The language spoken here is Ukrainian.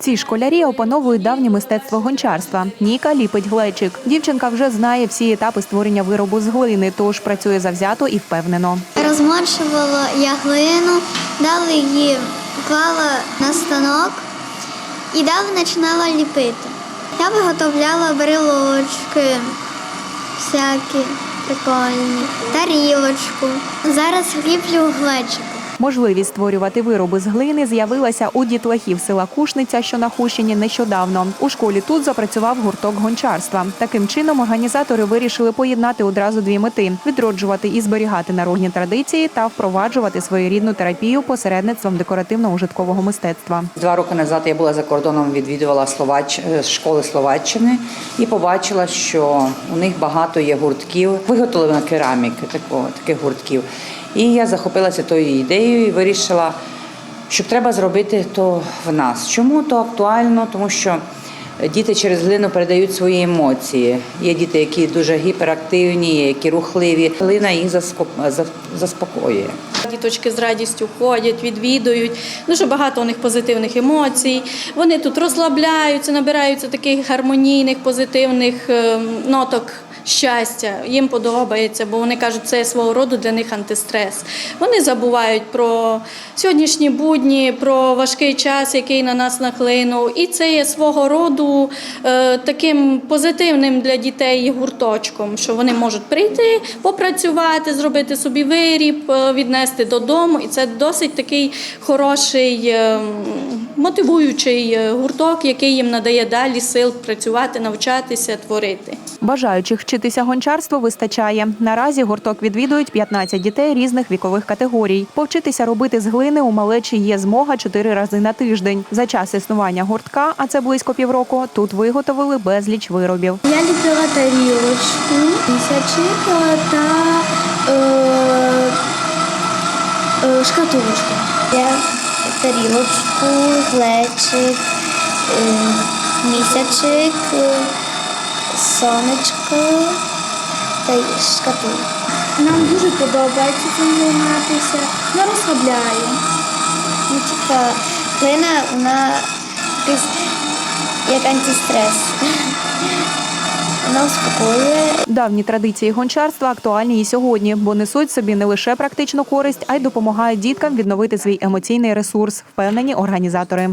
Ці школярі опановують давнє мистецтво гончарства. Ніка ліпить глечик. Дівчинка вже знає всі етапи створення виробу з глини, тож працює завзято і впевнено. Розмочувала я глину, далі її клала на станок і далі починала ліпити. Я виготовляла брелочки всякі прикольні, тарілочку. Зараз ліплю глечик. Можливість створювати вироби з глини з'явилася у дітлахів села Кушниця, що на Хущині нещодавно. У школі тут запрацював гурток гончарства. Таким чином організатори вирішили поєднати одразу дві мети: відроджувати і зберігати народні традиції та впроваджувати своєрідну терапію посередництвом декоративно-ужиткового мистецтва. Два роки назад я була за кордоном, відвідувала Словач... е, школи Словаччини і побачила, що у них багато є гуртків, виготовлена кераміки, такого, таких гуртків. І я захопилася тою ідеєю і вирішила, що треба зробити то в нас. Чому то актуально? Тому що діти через глину передають свої емоції. Є діти, які дуже гіперактивні, які рухливі. Глина їх заспокоює. Діточки з радістю ходять, відвідують. Дуже багато у них позитивних емоцій. Вони тут розслабляються, набираються таких гармонійних, позитивних е, ноток. Щастя, їм подобається, бо вони кажуть, це свого роду для них антистрес. Вони забувають про сьогоднішні будні, про важкий час, який на нас нахлинув. І це є свого роду е, таким позитивним для дітей гурточком, що вони можуть прийти, попрацювати, зробити собі виріб, е, віднести додому. І це досить такий хороший, е, мотивуючий гурток, який їм надає далі сил працювати, навчатися, творити. Бажаючих вчитися гончарству вистачає. Наразі гурток відвідують 15 дітей різних вікових категорій. Повчитися робити з глини у малечі є змога чотири рази на тиждень. За час існування гуртка, а це близько півроку, тут виготовили безліч виробів. Я ліпила тарілочку, місячик та е, е, шкатулочку. Я тарілочку, глечик, е, місячик, е, сонечко та й шкатулку. Нам дуже подобається цим займатися. Вона розслабляє. Ну, типа, глина, вона якась як антистрес. Вона успокоює. Давні традиції гончарства актуальні і сьогодні, бо несуть собі не лише практичну користь, а й допомагають діткам відновити свій емоційний ресурс, впевнені організатори.